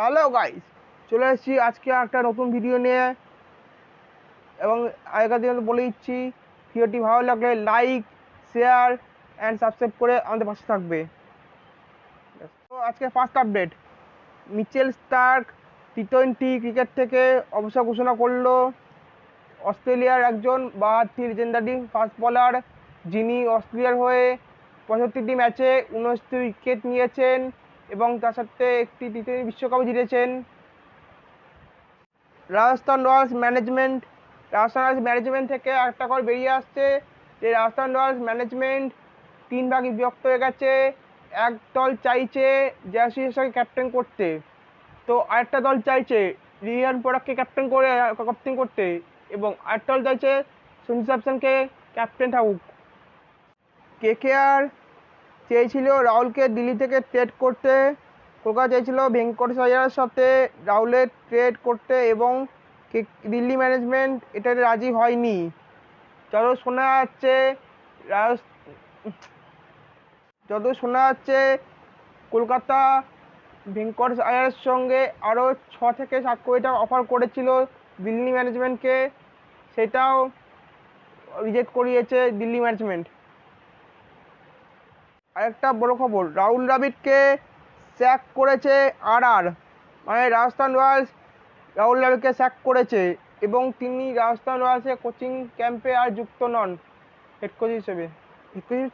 Hello guys চলে এসেছি আজকে একটা নতুন ভিডিও নিয়ে। এবং আগেকার দিনে বলে দিচ্ছি ভিডিওটি ভালো লাগলে লাইক শেয়ার অ্যান্ড সাবস্ক্রাইব করে আমাদের পাশে থাকবে। তো আজকে first update Mitchell Starc T twenty cricket থেকে অবসর ঘোষণা করল। অস্ট্রেলিয়ার একজন বাহাত্তর লেজেন্ডারি ফাস্ট বলার যিনি অস্ট্রেলিয়ার হয়ে পঁয়ষট্টিটি ম্যাচে উনআশিটি উইকেট নিয়েছেন। এবং তার সাথে একটি টি টোয়েন্টি বিশ্বকাপও জিতেছেন। Rajasthan Royals management Rajasthan Royals management থেকে একটা খবর বেরিয়ে আসছে যে রাজস্থান রয়্যালস ম্যানেজমেন্ট তিন ভাগে বিভক্ত হয়ে গেছে। এক দল চাইছে জয়াসি শাহকে ক্যাপ্টেন করতে। তো আরেকটা দল চাইছে রিয়ান পরাগকে ক্যাপ্টেন করে ক্যাপ্টেন করতে এবং আরেকটা দল চাইছে সঞ্জু স্যামসনকে ক্যাপ্টেন থাকুক। কে কে আর চেয়েছিল রাহুলকে দিল্লি থেকে ট্রেড করতে। কলকাতা চাইছিল ভেঙ্কটেশ আয়ার সাথে রাহুলের ট্রেড করতে এবং দিল্লি ম্যানেজমেন্ট এটাতে রাজি হয়নি। যত শোনা যাচ্ছে যত শোনা যাচ্ছে কলকাতা ভেঙ্কটেশ আয়ারের সঙ্গে আরও ছ থেকে সাত কোটি টাকা অফার করেছিল দিল্লি ম্যানেজমেন্টকে সেটাও রিজেক্ট করিয়েছে দিল্লি ম্যানেজমেন্ট আরেকটা বড় খবর, রাহুল দ্রাবিড়কে স্যাক করেছে আর আর মানে রাজস্থান রয়্যালস রাহুল দ্রাবিড়কে স্যাক করেছে এবং তিনি রাজস্থান রয়্যালসের কোচিং ক্যাম্পে আর যুক্ত নন হেড কোচ হিসেবে। হেড কোচ হিসেবে